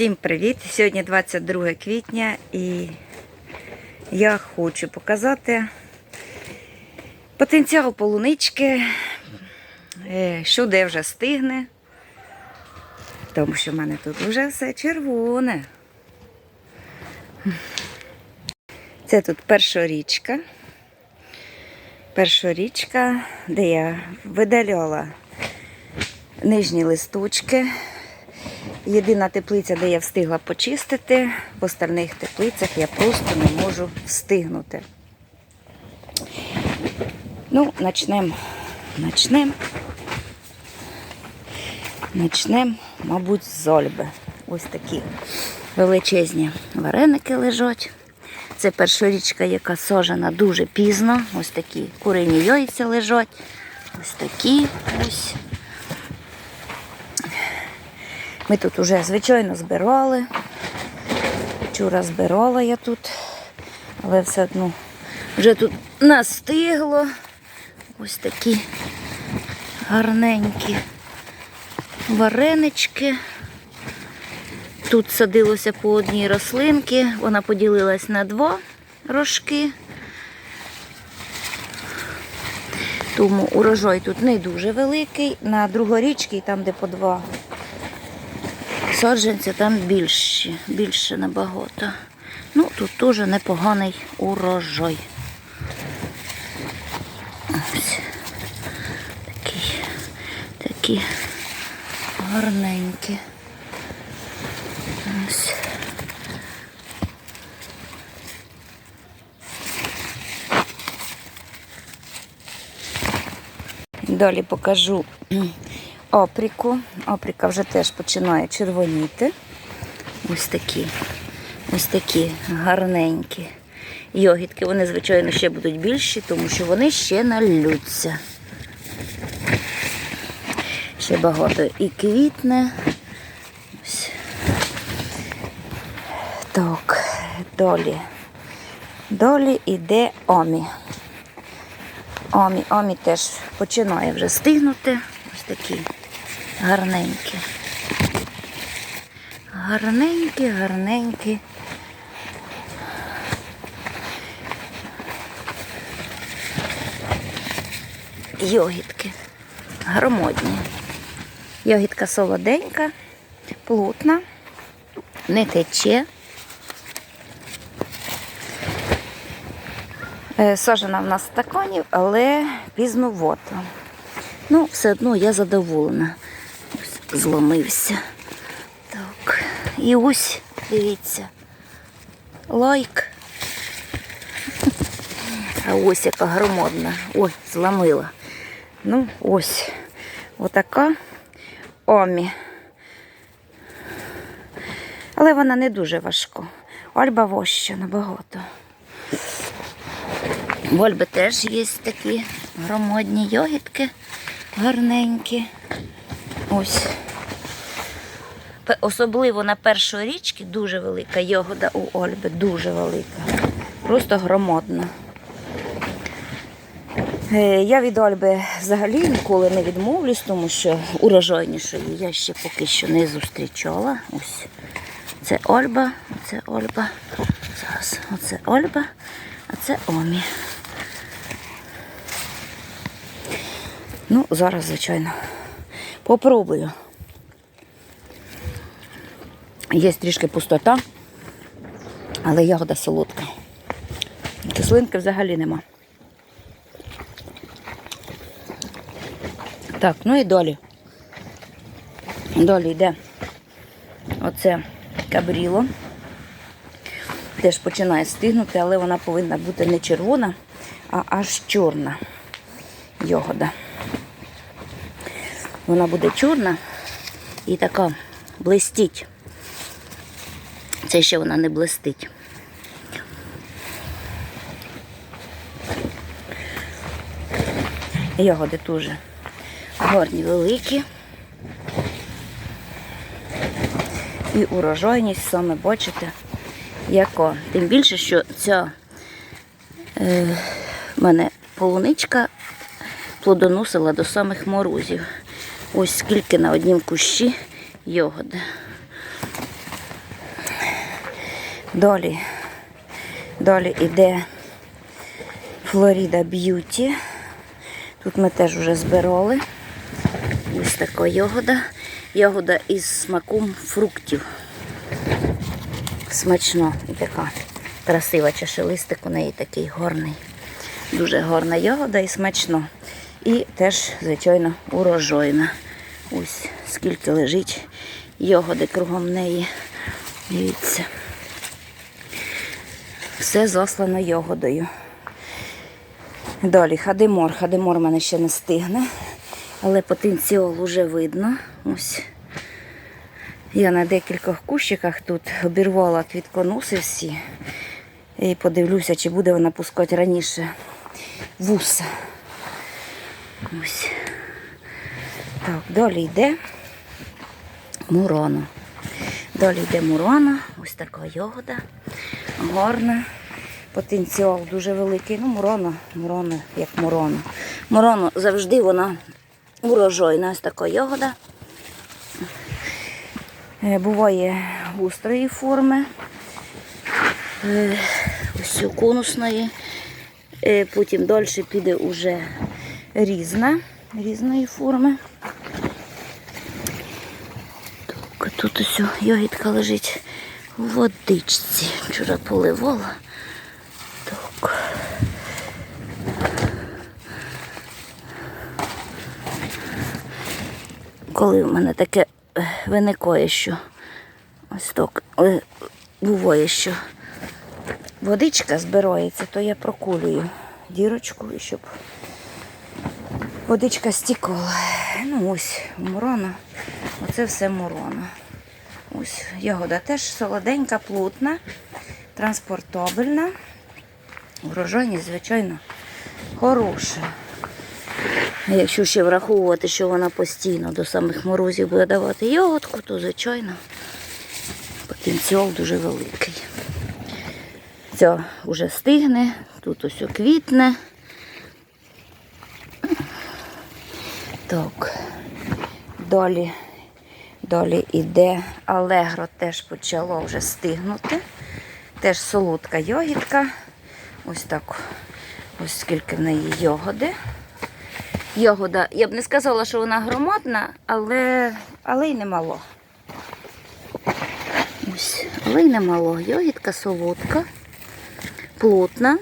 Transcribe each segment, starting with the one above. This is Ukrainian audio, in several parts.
Всім привіт! Сьогодні 22 квітня і я хочу показати потенціал полунички, е, що де вже стигне, тому що в мене тут вже все червоне. Це тут першорічка. Першорічка, де я видаляла нижні листочки. Єдина теплиця, де я встигла почистити, в остальних теплицях я просто не можу встигнути. Ну, начнемо. Начнемо. Начнемо, мабуть, з Ольби. Ось такі величезні вареники лежать. Це першорічка, яка сожена дуже пізно. Ось такі курині яйця лежать. Ось такі ось. Ми тут уже, звичайно, збирали. Вчора збирала я тут, але все одно вже тут настигло. Ось такі гарненькі варенички. Тут садилося по одній рослинці, вона поділилась на два рожки. Тому урожай тут не дуже великий. На другорічки, там, де по два саджанця, там більше, більше набагато. Ну, тут теж непоганий урожай. Ось. Такі, такі гарненькі. Ось. Далі покажу опріку. Опріка вже теж починає червоніти. Ось такі, ось такі гарненькі йогітки. Вони, звичайно, ще будуть більші, тому що вони ще налються. Ще багато і квітне. Так, долі. Долі йде омі. Омі, омі теж починає вже стигнути. Ось такі гарненькі. Гарненькі, гарненькі. Йогітки. Громодні. Йогітка солоденька, плотна, не тече. Е, Сажена в нас стаканів, але пізновато. Ну, все одно я задоволена. Зломився. Так. І ось, дивіться, лайк. А ось яка громадна. Ой, зламила. Ну, ось. Отака омі. Але вона не дуже важка. Ольба воща набагато. В Ольби теж є такі громадні йогітки, гарненькі. Ось. Особливо на першої річки дуже велика йогода у Ольби, дуже велика. Просто громадна. Е, Я від Ольби взагалі ніколи не відмовлюсь, тому що урожайнішої я ще поки що не зустрічала. Ось це Ольба, це Ольба. Зараз оце Ольба, а це Омі. Ну, зараз, звичайно, попробую. Є трішки пустота, але ягода солодка. Кислинки взагалі нема. Так, ну і далі. Далі йде оце кабріло. Теж починає стигнути, але вона повинна бути не червона, а аж чорна йогода. Вона буде чорна і така блистіть. Це ще вона не блистить. Ягоди теж гарні, великі. І урожайність саме бачите, яка. Тим більше, що ця е, в мене полуничка плодоносила до самих морозів. Ось скільки на однім кущі йогоди. Далі, далі іде Флоріда Б'юті. Тут ми теж вже збирали. Ось така ягода. Ягода із смаком фруктів. Смачно і така красива чашелистик у неї такий горний. Дуже гарна ягода і смачно. І теж, звичайно, урожайна. Ось скільки лежить ягоди кругом неї. Дивіться. Все заслано ягодою. Далі хадимор. Хадимор у мене ще не стигне, але потенціал уже видно. Ось. Я на декількох кущиках тут обірвала квітконоси всі. І подивлюся, чи буде вона пускати раніше вуса. Ось. Так, далі йде мурона. Далі йде мурона, ось така ягода, гарна. Потенціал дуже великий. Ну, мурона, мурона, як мурона. Мурона завжди вона урожайна, ось така ягода. Е, Буває густрої форми, е, ось конусної. Е, Потім далі піде уже різна, різної форми. Так, тут ось ягідка лежить у водичці. Вчора поливала. Так. Коли в мене таке е, виникає, що ось так е, буває, що водичка збирається, то я прокулюю дірочку, щоб водичка стікала. Ну ось мурона. Оце все мурона. Ось ягода теж солоденька, плотна, транспортабельна. Врожайність, звичайно, хороша. Якщо ще враховувати, що вона постійно до самих морозів буде давати ягодку, то, звичайно, потенціал дуже великий. Ця вже стигне, тут ось квітне. Так, далі, далі іде Алегро теж почало вже стигнути. Теж солодка йогітка. Ось так. Ось скільки в неї йогоди. Йогода, я б не сказала, що вона громадна, але, але й немало. Ось, але й немало. Йогітка солодка, плотна.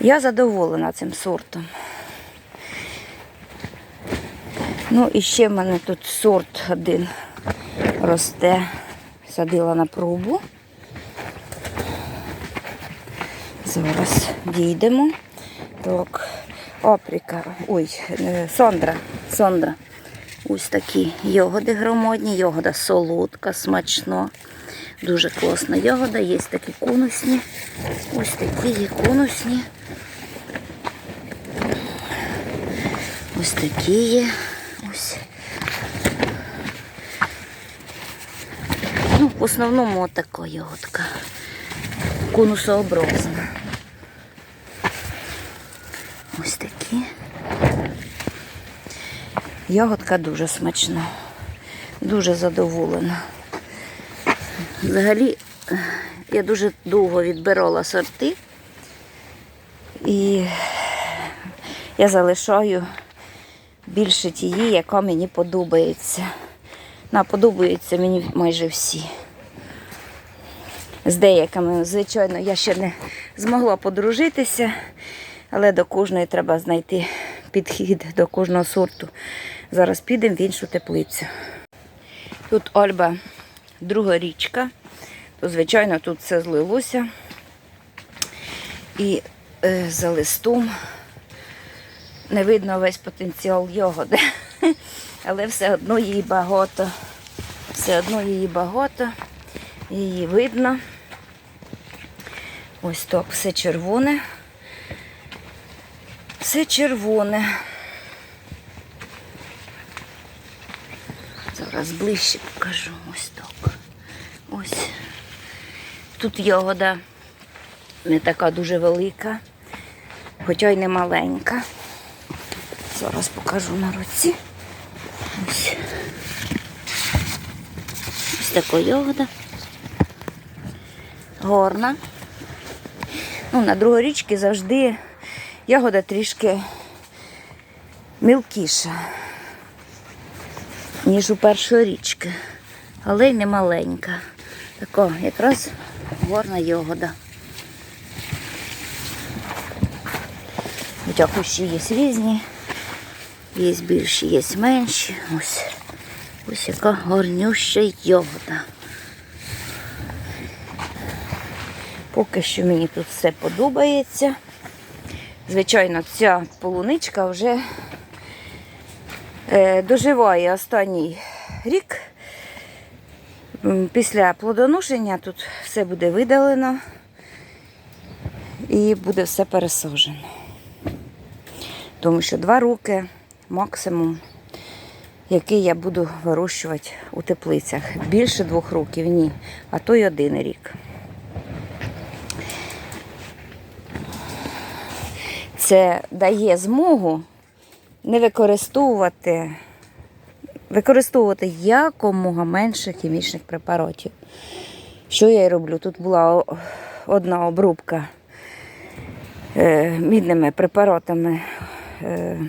Я задоволена цим сортом. Ну і ще в мене тут сорт один росте. Садила на пробу. Зараз дійдемо. Так, опріка. Ой, е, сондра. Сондра. Ось такі йогоди громадні, йогода солодка, смачно. Дуже класна йогода. Є такі конусні. Ось такі є конусні. Ось такі є. Ось. Ну, в основному отака ягодка. Конусообразна. Ось такі. Ягодка дуже смачна. Дуже задоволена. Взагалі, я дуже довго відбирала сорти. І я залишаю більше тієї, яка мені подобається. На, подобаються мені майже всі. З деякими, звичайно, я ще не змогла подружитися, але до кожної треба знайти підхід до кожного сорту. Зараз підемо в іншу теплицю. Тут Ольба друга річка, то, звичайно, тут все злилося. І е, за листом не видно весь потенціал ягоди. Але все одно її багато. Все одно її багато. Її видно. Ось так, все червоне. Все червоне. Зараз ближче покажу. Ось так. Ось. Тут ягода не така дуже велика, хоча й не маленька. Зараз покажу на руці. Ось. Ось така ягода горна. Ну, на другорічки завжди ягода трішки мілкіша, ніж у першої річки, але й не маленька. Тако, якраз горна ягода. Хоча кущі є різні, є більші, є менші. Ось, ось яка горнюща ягода. Поки що мені тут все подобається. Звичайно, ця полуничка вже е, доживає останній рік. Після плодоношення тут все буде видалено і буде все пересаджено. Тому що два роки максимум, який я буду вирощувати у теплицях. Більше двох років ні, а то й один рік. Це дає змогу не використовувати, використовувати якомога менше хімічних препаратів. Що я і роблю? Тут була одна обрубка е, мідними препаратами е,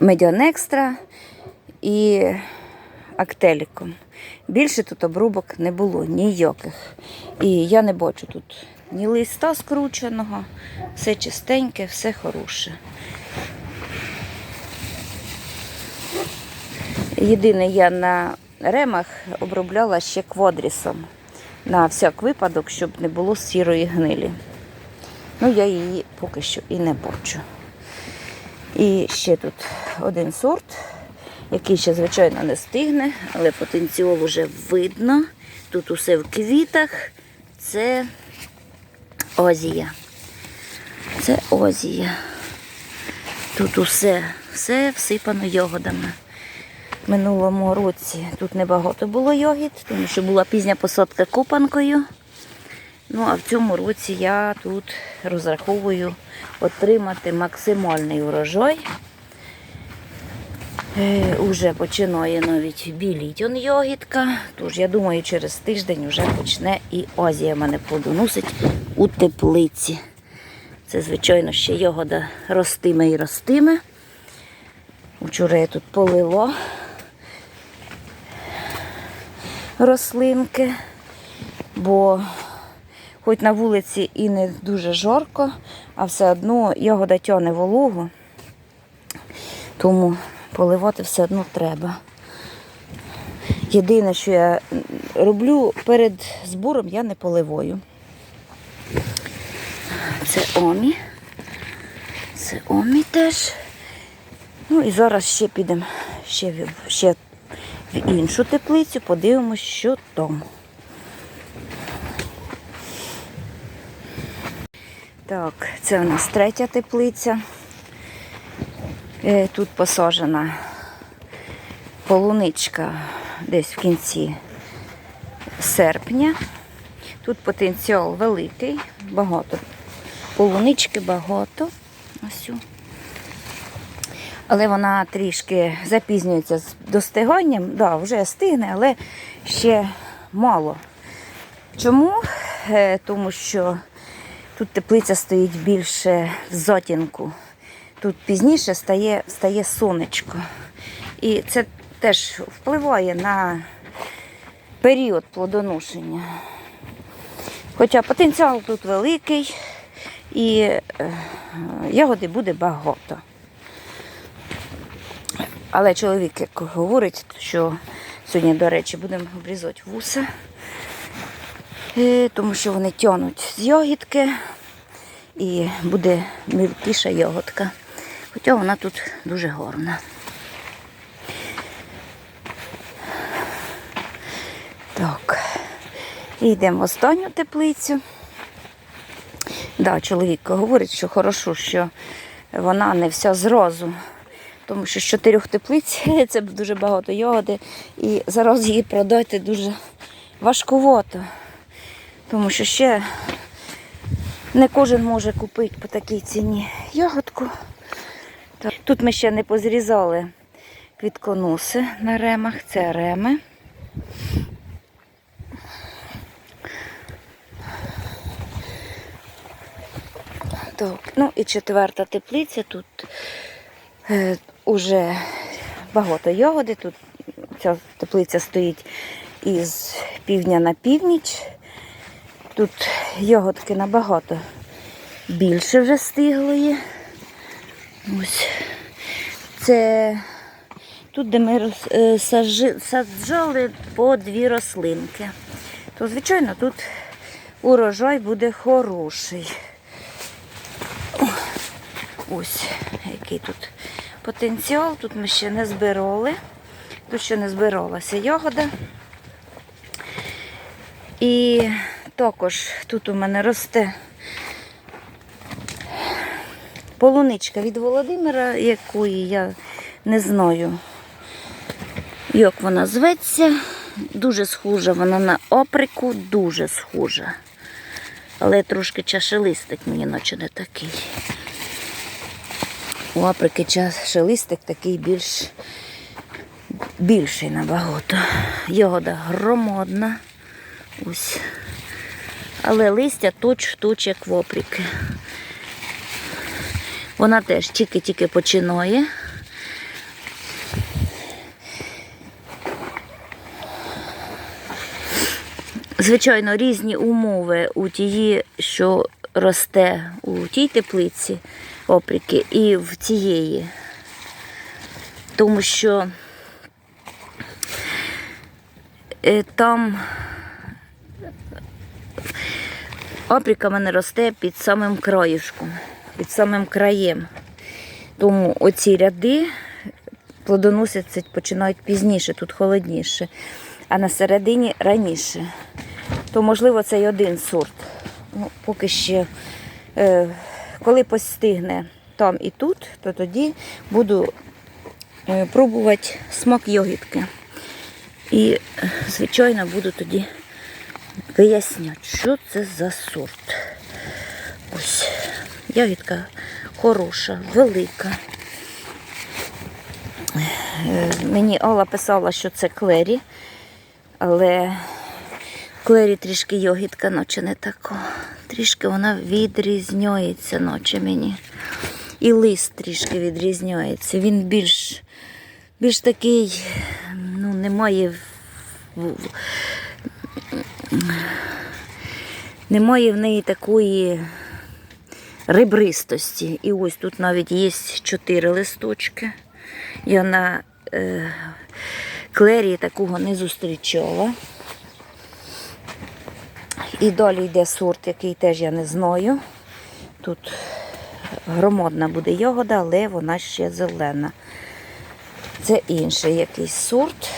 Медіанекстра і актеліком. Більше тут обрубок не було ніяких. І я не бачу тут ні листа скрученого, все чистеньке, все хороше. Єдине, я на ремах обробляла ще квадрісом на всяк випадок, щоб не було сірої гнилі. Ну, я її поки що і не бачу. І ще тут один сорт, який ще, звичайно, не стигне, але потенціал вже видно. Тут усе в квітах. Це Озія. Це Озія. Тут усе, все всипано йогодами. Минулому році тут небагато було йогід, тому що була пізня посадка копанкою. Ну, а в цьому році я тут розраховую отримати максимальний урожай. Е, уже починає навіть біліть он ягідка. Тож я думаю, через тиждень вже почне і Азія мене плодоносить у теплиці. Це, звичайно, ще ягода ростиме і ростиме. Вчора я тут полила рослинки, бо хоч на вулиці і не дуже жарко, а все одно ягода тяне вологу, тому поливати все одно треба. Єдине, що я роблю перед збором, я не поливаю. Це омі. Це омі теж. Ну і зараз ще підемо ще, в- ще в іншу теплицю, подивимось, що там. Так, це у нас третя теплиця. Е, Тут посаджена полуничка десь в кінці серпня. Тут потенціал великий, багато. Полунички багато. Ось. Але вона трішки запізнюється з достиганням. Да, вже стигне, але ще мало. Чому? Е, Тому що тут теплиця стоїть більше в затінку. Тут пізніше стає, стає сонечко. І це теж впливає на період плодоношення. Хоча потенціал тут великий і е, ягоди буде багато. Але чоловік як говорить, що сьогодні, до речі, будемо обрізати вуса, е, тому що вони тянуть з ягідки і буде мілкіша ягодка. Хоча вона тут дуже гарна. Так, і йдемо в останню теплицю. Да, чоловік говорить, що хорошо, що вона не вся зразу. Тому що з чотирьох теплиць це дуже багато ягоди. І зараз її продати дуже важкувато. Тому що ще не кожен може купити по такій ціні ягодку. Тут ми ще не позрізали квітконоси на ремах, це реми. Так, ну і четверта теплиця, тут е, уже багато ягоди, тут ця теплиця стоїть із півдня на північ. Тут ягодки набагато більше вже стиглої. Ось. Це тут, де ми е, саджали по дві рослинки. То, звичайно, тут урожай буде хороший. Ось який тут потенціал. Тут ми ще не збирали. Тут ще не збиралася ягода. І також тут у мене росте полуничка від Володимира, якої я не знаю, як вона зветься. Дуже схожа вона на оприку, дуже схожа. Але трошки чашелистик мені наче не такий. У оприки чашелистик такий більш більший набагато. Ягода громадна. Ось. Але листя точ в точ, як в оприки. Вона теж тільки-тільки починає. Звичайно, різні умови у тієї, що росте у тій теплиці оприки, і в цієї. Тому що е, там оприка в мене росте під самим краєшком, під самим краєм. Тому оці ряди плодоносяться починають пізніше, тут холодніше, а на середині раніше. То, можливо, це й один сорт. Ну, поки ще, е, коли постигне там і тут, то тоді буду е, пробувати смак йогітки. І, звичайно, буду тоді виясняти, що це за сорт. Ось, ягідка хороша, велика. Е, Мені Алла писала, що це клері, але клері трішки йогітка, наче не така. Трішки вона відрізняється, наче мені. І лист трішки відрізняється. Він більш, більш такий, ну, немає. Немає в неї такої ребристості. І ось тут навіть є чотири листочки. Я на е, клері такого не зустрічала. І далі йде сорт, який теж я не знаю. Тут громадна буде ягода, але вона ще зелена. Це інший якийсь сорт.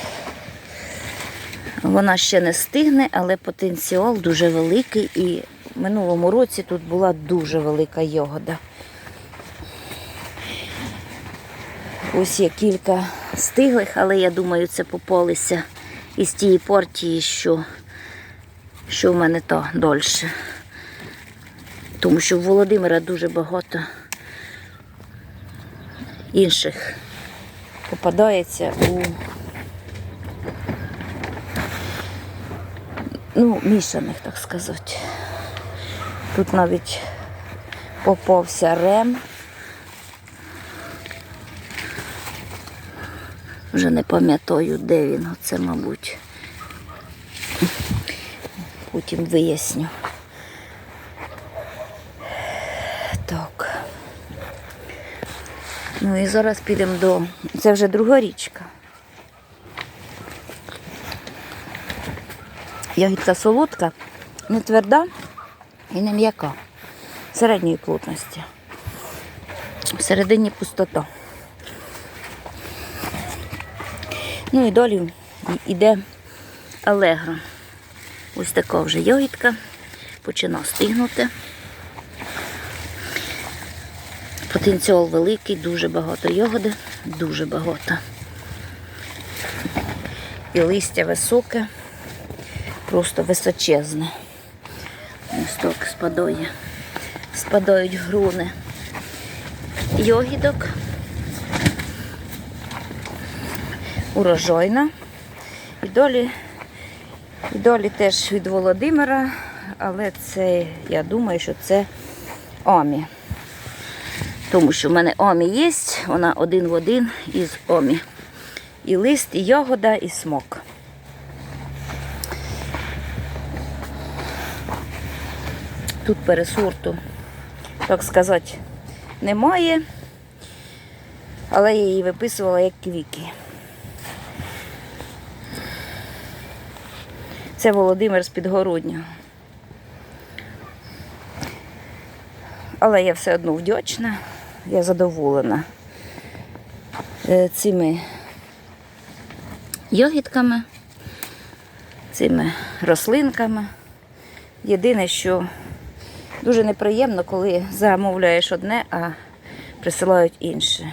Вона ще не стигне, але потенціал дуже великий. І минулому році тут була дуже велика ягода. Ось є кілька стиглих, але я думаю, це попалися із тієї партії, що, що в мене то дольше. Тому що в Володимира дуже багато інших попадається у ну, мішаних, так сказати. Тут навіть попався рем. Вже не пам'ятаю, де він. Оце, мабуть. Потім виясню. Так. Ну і зараз підемо до. Це вже друга річка. Ягідка солодка, не тверда і не м'яка. Середньої плотності. Всередині пустота. Ну і далі йде алегро. Ось така вже ягідка. Почина стигнути. Потенціал великий, дуже багато ягоди, дуже багато. І листя високе, просто височезне. Ось так спадає. Спадають груни йогідок. Урожайна. І долі, і долі теж від Володимира, але це, я думаю, що це Амі. Тому що в мене омі є, вона один в один із омі. І лист, і ягода, і смок. Тут пересорту, так сказати, немає, але я її виписувала як квіки. Це Володимир з Підгороднього. Але я все одно вдячна, я задоволена е, цими йогітками, цими рослинками. Єдине, що дуже неприємно, коли замовляєш одне, а присилають інше.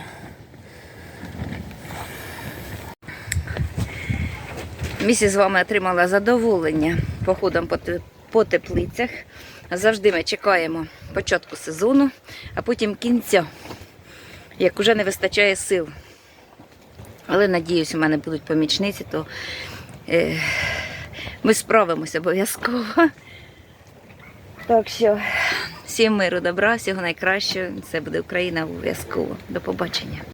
Місі з вами отримала задоволення походом по, теплицях. Завжди ми чекаємо початку сезону, а потім кінця, як уже не вистачає сил. Але надіюсь, у мене будуть помічниці, то е, ми справимося обов'язково. Так що всім миру, добра, всього найкращого. Це буде Україна обов'язково. До побачення.